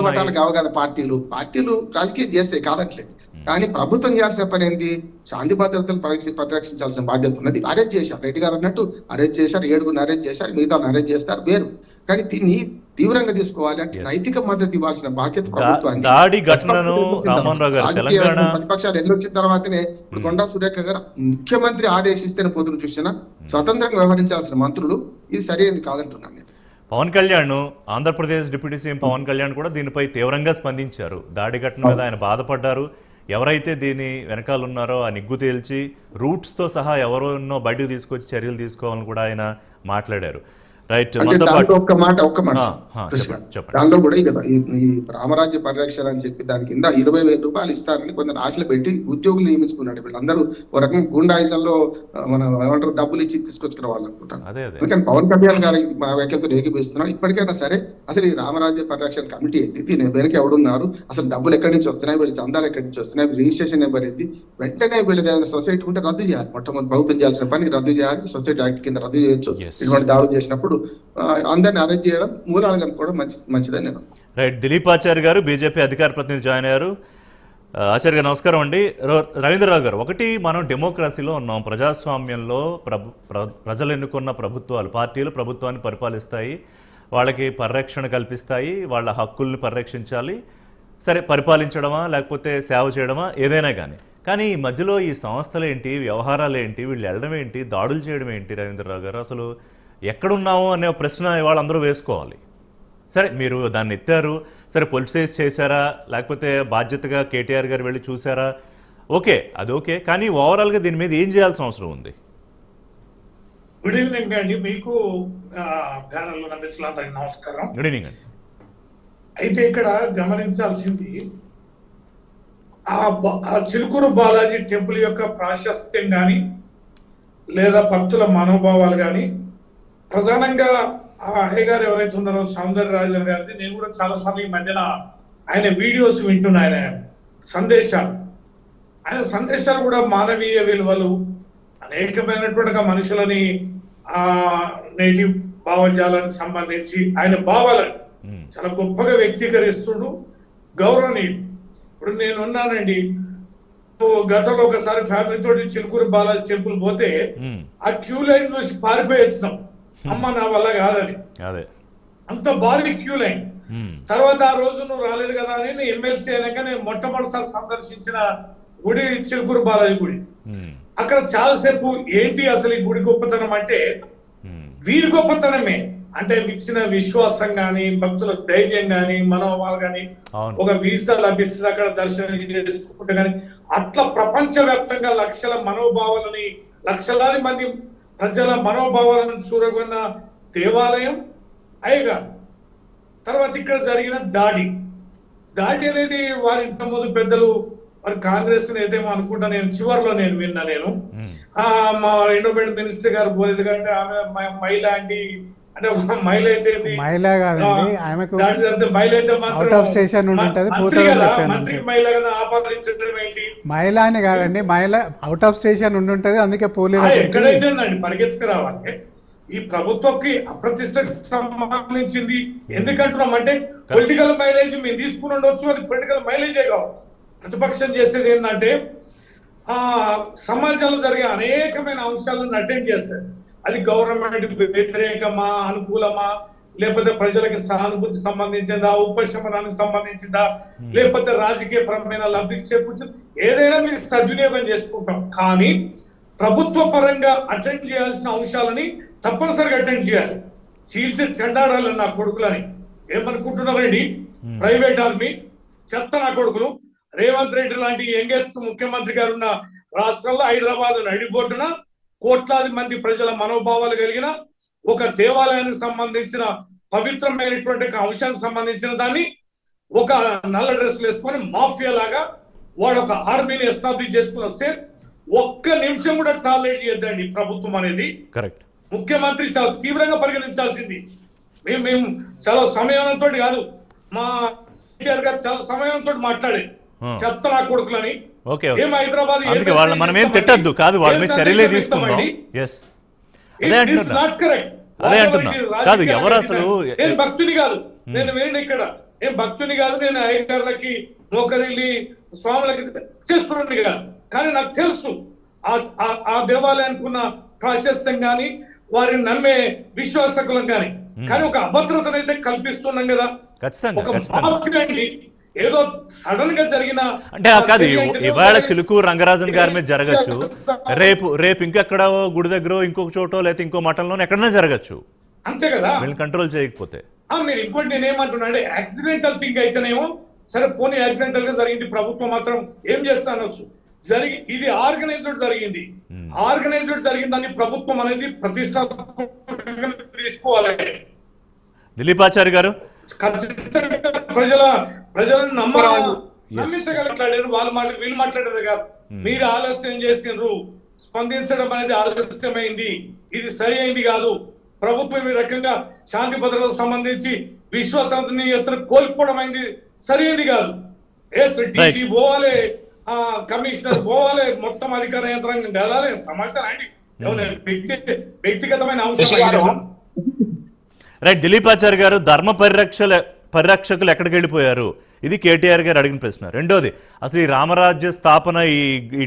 మఠాలు కావు కదా పార్టీలు. పార్టీలు రాజకీయం చేస్తాయి కాదట్లేదు కానీ ప్రభుత్వం చేయాల్సిన పని ఏంది? శాంతి భద్రతలు పరి- పరిరక్షించాల్సిన బాధ్యత ఉన్నది. అరెస్ట్ చేశారు. రెడ్డి గారు అన్నట్టు అరెస్ట్ చేశారు. ఏడుగురిని అరెస్ట్ చేశారు. మిగతా అరెస్ట్ చేస్తారు. వేరు. కానీ దీన్ని తీవ్రంగా తీసుకోవాలి అంటే. నైతిక మద్దతు ఇవ్వాల్సిన బాధ్యత ప్రభుత్వానికి దాడి ఘటనను గారు తెలంగాణ ప్రతిపక్షాలు ఎన్ని వచ్చిన తర్వాతనే ఇప్పుడు కొండా సురేఖ గారు ముఖ్యమంత్రి ఆదేశిస్తేనే పోతున్న చూసినా? స్వతంత్రంగా వ్యవహరించాల్సిన మంత్రులు ఇది సరైనది కాదంటున్నాను నేను. పవన్ కళ్యాణ్ ఆంధ్రప్రదేశ్ డిప్యూటీ సీఎం పవన్ కళ్యాణ్ కూడా దీనిపై తీవ్రంగా స్పందించారు. దాడి ఘటన మీద ఆయన బాధపడ్డారు. ఎవరైతే దీని వెనకాల ఉన్నారో ఆ నిగ్గు తేల్చి రూట్స్తో సహా ఎవరోన్నో బయటకు తీసుకొచ్చి చర్యలు తీసుకోవాలని కూడా ఆయన మాట్లాడారు. రైట్ దాంట్లో ఒక్క మాట ఒక్క మాట. కృష్ణ. దానిలో కూడా ఈ రామరాజ్య పరిరక్షణ అని చెప్పి దాని కింద ఇరవై వేల రూపాయలు ఇస్తారని కొందరు ఆశలు పెట్టి ఉద్యోగులు నియమించుకున్నాడు వీళ్ళందరూ ఒక రకం గుండాయిజంలో మన ఏమంటారు డబ్బులు ఇచ్చి తీసుకొచ్చిన వాళ్ళు అదే అందుకని పవన్ కళ్యాణ్ గారు మా వ్యాఖ్యలతో ఏకీపిస్తున్నాడు ఇప్పటికైనా సరే అసలు ఈ రామరాజ్య పరిరక్షణ కమిటీ ఏంటి దీని వెనక ఎవడున్నారు? అసలు డబ్బులు ఎక్కడి నుంచి వస్తున్నాయి? వీళ్ళ చందాలు ఎక్కడి నుంచి వస్తున్నాయి? రిజిస్ట్రేషన్ నెంబర్ ఏంటి? వెంటనే ఏదైనా సొసైటీ ఉంటే రద్దు చేయాలి. మొట్టమొదటి ప్రభుత్వం చేయాల్సిన పని రద్దు చేయాలి. సొసైటీ యాక్ట్ కింద రద్దు చేయొచ్చు. ఇటువంటి దాడులు చేసినప్పుడు అందరిని అరెస్ట్ చేయడం మూలాలు కనుక్కోవడం మంచి మంచిదని నేను రైట్ దిలీప్ ఆచార్య గారు బీజేపీ అధికార ప్రతినిధి జాయిన్ అయ్యారు. ఆచార్య గారు నమస్కారం అండి. రవీంద్రరావు గారు ఒకటి మనం డెమోక్రసీలో ఉన్నాం. ప్రజాస్వామ్యంలో ప్రభు ప్ర- ప్రజలు ఎన్నుకున్న ప్రభుత్వాలు పార్టీలు ప్రభుత్వాన్ని పరిపాలిస్తాయి. వాళ్ళకి పరిరక్షణ కల్పిస్తాయి. వాళ్ళ హక్కుల్ని పరిరక్షించాలి. సరే పరిపాలించడమా లేకపోతే సేవ చేయడమా ఏదైనా కానీ కానీ ఈ మధ్యలో ఈ సంస్థలు ఏంటి వ్యవహారాలు ఏంటి వీళ్ళు వెళ్ళడం ఏంటి దాడులు చేయడం ఏంటి రవీంద్రరావు గారు? అసలు ఎక్కడున్నాము అనే ప్రశ్న ఇవాళ అందరూ వేసుకోవాలి. సరే మీరు దాన్ని ఎత్తారు. సరే పొలిటిసైజ్ చేశారా? లేకపోతే బాధ్యతగా కేటీఆర్ గారు వెళ్ళి చూసారా ఓకే అది ఓకే. కానీ ఓవరాల్గా దీని మీద ఏం చేయాల్సిన అవసరం ఉంది? గుడ్ ఈవినింగ్ అండి మీకు నమస్కారం. గుడ్ ఈవినింగ్ అండి అయితే ఇక్కడ గమనించాల్సింది ఆ చిలుకూరు బాలాజీ టెంపుల్ యొక్క ప్రాశస్త్యం కానీ లేదా భక్తుల మనోభావాలు కానీ ప్రధానంగా ఆ గారు ఎవరైతే ఉన్నారో సౌందర్య రాజన్ గారిది నేను కూడా చాలా సార్లు ఈ మధ్యన ఆయన వీడియోస్ వింటున్నా ఆయన సందేశాలు. ఆయన సందేశాలు కూడా మానవీయ విలువలు అనేకమైనటువంటి మనుషులని ఆ నేటి భావజాలానికి సంబంధించి ఆయన భావాలను. చాలా గొప్పగా వ్యక్తీకరిస్తుడు. గౌరవనీయుడు ఇప్పుడు నేను ఉన్నానండి. ఓ గతంలో ఒకసారి ఫ్యామిలీ తోటి చిలుకూరు బాలాజీ టెంపుల్ పోతే. ఆ క్యూ లైన్ చూసి పారిపోయి వచ్చినాం. అమ్మ నా వల్ల కాదని అదే అంత భారీ క్యూ లైన్. తర్వాత ఆ రోజు నువ్వు రాలేదు కదా అని నేను ఎమ్మెల్సీ అయినాక నేను మొట్టమొదటిసారి సందర్శించిన గుడి చిలుకూరు బాలాజీ గుడి. అక్కడ చాలాసేపు ఏంటి అసలు ఈ గుడి గొప్పతనం అంటే. వీరి గొప్పతనమే అంటే ఇచ్చిన విశ్వాసం గాని భక్తుల ధైర్యం గాని మనోభావాలు గాని ఒక వీసా లభిస్తుంది అక్కడ దర్శనం చేసుకుంటే కానీ అట్లా ప్రపంచ వ్యాప్తంగా లక్షల మనోభావాలని లక్షలాది మంది ప్రజల మనోభావాలను చూరగొన్న దేవాలయం అయ్యగా తర్వాత ఇక్కడ జరిగిన దాడి. దాడి అనేది వారి ఇంతకుముందు పెద్దలు మరి కాంగ్రెస్ ఏదేమో అనుకుంటా నేను చివరిలో నేను విన్నా నేను. మా ఎండోమెంట్ మినిస్టర్ గారు పోలేదు కంటే ఆమె మ- మహిళ మహిళ కాదండి. ఆమెకు station నుండి మ- ఉంటది, మంత్రి పోతుందని చెప్పాను అని కాదండి మహిళ అవుట్ ఆఫ్ స్టేషన్ ఉండి ఉంటది అందుకే పోలేదు ఎక్కడైతే పరిగెత్తుకు రావాలి ఈ ప్రభుత్వంకి అప్రతిష్టకు సంబంధించింది ఎందుకంటున్నాం అంటే పొలిటికల్ మైలేజ్ మేము తీసుకుని ఉండొచ్చు అది పొలిటికల్ మైలేజే కావచ్చు. ప్రతిపక్షం చేసేది ఏంటంటే ఆ సమాజంలో జరిగే అనేకమైన అంశాలను అటెండ్ చేస్తారు అది గవర్నమెంట్ వ్యతిరేకమా అనుకూలమా? లేకపోతే ప్రజలకి సహానుభూతి సంబంధించిందా ఉపశమనానికి సంబంధించిందా? లేకపోతే రాజకీయ పరమైన లబ్ధికి చేకూర్చింది ఏదైనా మీరు సద్వినియోగం చేసుకుంటాం. కానీ ప్రభుత్వ పరంగా అటెండ్ చేయాల్సిన అంశాలని తప్పనిసరిగా అటెండ్ చేయాలి. చీల్చి చెండాడాలి నా కొడుకులని. ఏమనుకుంటున్నారండి ప్రైవేట్ ఆర్మీ చెత్త నా కొడుకులు. రేవంత్ రెడ్డి లాంటి యంగెస్ట్ ముఖ్యమంత్రి గారు ఉన్న రాష్ట్రంలో హైదరాబాద్ నడిబొడ్డున కోట్లాది మంది ప్రజల మనోభావాలు కలిగిన ఒక దేవాలయానికి సంబంధించిన పవిత్రమైనటువంటి ఒక అంశానికి సంబంధించిన దాన్ని ఒక నల్ల డ్రెస్సులు వేసుకొని మాఫియా లాగా వాడు ఒక ఆర్మీని ఎస్టాబ్లిష్ చేసుకుని వస్తే ఒక్క నిమిషం కూడా టాలరేట్ చేయొద్దండి ప్రభుత్వం అనేది. కరెక్ట్. ముఖ్యమంత్రి చాలా తీవ్రంగా పరిగణించాల్సింది. మేము మేము చాలా సమయంతో కాదు మా గారు చాలా సమయంతో మాట్లాడే Hmm. చెత్త నా కొడుకులని. ఏం హైదరాబాద్ అందుకే వాళ్ళని మనం ఏం సందేశం తిట్టద్దు కాదు వాళ్ళ మీద చర్యలే తీసుకుందాం? ఎస్ అదే అంటున్నా. అదే అంటున్నా. కాదు, ఎవరు అసలు- నేను భక్తుని కాదు. నేను వినండి ఇక్కడ. ఏం భక్తుని కాదు నేను అయ్యగారులకి మోకరిల్లి స్వాములకి చేస్తున్నాను కాదు కానీ నాకు తెలుసు ఆ- దేవాలయానికి ఉన్న ప్రాశస్త్యం గాని వారిని నమ్మే విశ్వాసకులం గాని కానీ ఒక అభద్రతనైతే కల్పిస్తున్నాం కదా. ఒక ఏదో సడన్గా జరిగిన అంటే కాదు ఇవాళ చిలుకు రంగరాజన్ గారి మీద జరగచ్చు. రేపు రేపు ఇంకెక్కడో గుడి దగ్గర ఇంకొక చోటో లేకపోతే ఇంకో మఠంలోనో ఎక్కడైనా జరగచ్చు. అంతే కదా? వీళ్ళు కంట్రోల్ చేయకపోతే. మీరు ఇంకోటి నేను అంటే యాక్సిడెంటల్ థింగ్ అయితేనేమో సరే పోనీ యాక్సిడెంటల్గా జరిగింది ప్రభుత్వం మాత్రం ఏం చేస్తా అనొచ్చు. జరిగి ఇది ఆర్గనైజ్డ్ జరిగింది. ఆర్గనైజ్డ్ జరిగిందని ప్రభుత్వం అనేది ప్రతిష్టాత్మకంగా తీసుకోవాలి. దిలీపాచారి గారు? ఖచ్చితంగా ప్రజల ప్రజలను నమ్మాలి నమ్మించగలరు వాళ్ళు మాట వీళ్ళు మాట్లాడారు కాదు. మీరు ఆలస్యం చేసిండ్రు స్పందించడం అనేది ఆలస్యమైంది. ఇది సరి అయింది కాదు. ప్రభుత్వం ఈ రకంగా శాంతి భద్రతలకు సంబంధించి విశ్వాసాన్ని కోల్పోవడం అయింది సరి అయింది కాదు. డీజీ పోవాలి. ఆ కమిషనర్ పోవాలి. మొత్తం అధికార యంత్రాంగం కదాలి సమస్య అండి. ఏమన్నా వ్యక్తి వ్యక్తిగతమైన అంశం గారు. రైట్ దిలీపాచారి గారు ధర్మ పరిరక్షల పరిరక్షకులు ఎక్కడికి వెళ్ళిపోయారు? ఇది కేటీఆర్ గారు అడిగిన ప్రశ్న. రెండోది అసలు ఈ రామరాజ్య స్థాపన ఈ